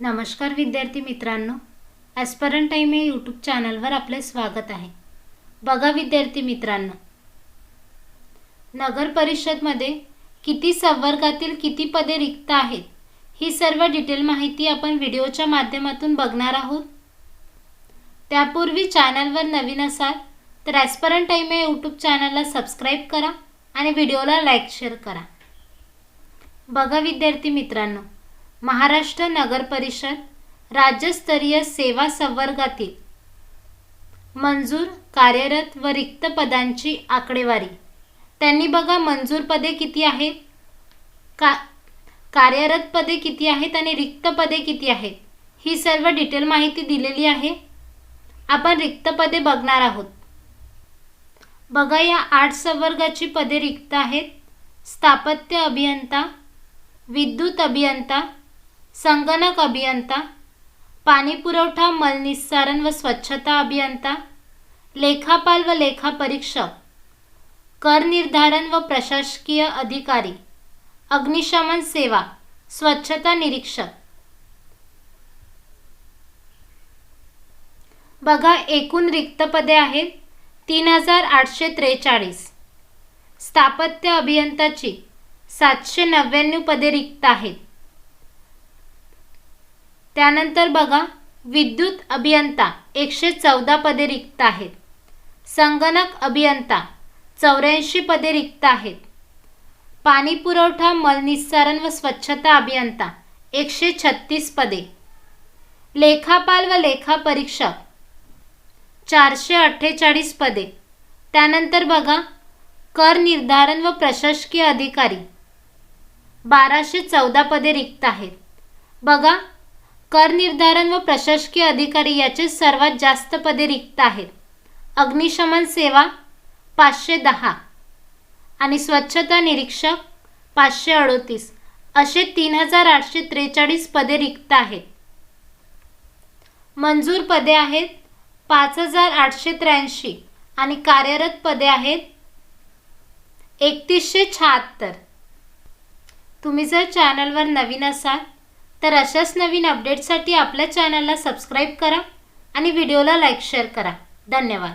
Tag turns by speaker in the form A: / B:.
A: नमस्कार विद्यार्थी मित्रांनो ॲस्परन टाईम या यूट्यूब चॅनलवर आपले स्वागत आहे. बघा विद्यार्थी मित्रांनो नगर परिषदमध्ये किती संवर्गातील किती पदे रिक्त आहेत ही सर्व डिटेल माहिती आपण व्हिडिओच्या माध्यमातून बघणार आहोत. त्यापूर्वी चॅनलवर नवीन असाल तर ॲस्परन टाईम या यूट्यूब चॅनलला सबस्क्राईब करा आणि व्हिडिओला लाईक शेअर करा. बघा विद्यार्थी मित्रांनो महाराष्ट्र नगर परिषद राज्यस्तरीय सेवा संवर्गातील मंजूर कार्यरत व रिक्त पदांची आकडेवारी. त्यांनी बघा मंजूर पदे किती आहेत? का कार्यरत पदे किती आहेत आणि रिक्त पदे किती आहेत? ही सर्व डिटेल माहिती दिलेली आहे. आपण रिक्त पदे बघणार आहोत. बघा या आठ संवर्गाची पदे रिक्त आहेत. स्थापत्य अभियंता विद्युत अभियंता संगणक अभियंता पाणीपुरवठा मलनिस्सारण व स्वच्छता अभियंता लेखापाल व लेखापरीक्षक कर निर्धारण व प्रशासकीय अधिकारी अग्निशमन सेवा स्वच्छता निरीक्षक. बघा एकूण रिक्त पदे आहेत तीन हजार आठशे त्रेचाळीस. स्थापत्य अभियंताची सातशे नव्याण्णव पदे रिक्त आहेत. त्यानंतर बघा विद्युत अभियंता एकशे चौदा पदे रिक्त आहेत. संगणक अभियंता चौऱ्याऐंशी पदे रिक्त आहेत. पाणी पुरवठा मलनिस्सारण व स्वच्छता अभियंता एकशे छत्तीस पदे. लेखापाल व लेखापरीक्षक चारशे अठ्ठेचाळीस पदे. त्यानंतर बघा कर निर्धारण व प्रशासकीय अधिकारी बाराशे चौदा पदे रिक्त आहेत. बघा कर निर्धारण व प्रशासकीय अधिकारी याचे सर्वात जास्त पदे रिक्त आहेत. अग्निशमन सेवा पाचशे दहा. आणि स्वच्छता निरीक्षक पाचशे अडोतीस. असे तीन हजार आठशे त्रेचाळीस पदे रिक्त आहेत. मंजूर पदे आहेत पाच हजार आठशे त्र्याऐंशी. आणि कार्यरत पदे आहेत एकतीसशे शहात्तर. तुम्ही जर चॅनलवर नवीन असाल तर अशाच नवीन अपडेटसाठी आपल्या चॅनलला सबस्क्राईब करा आणि व्हिडिओला लाईक शेअर करा. धन्यवाद.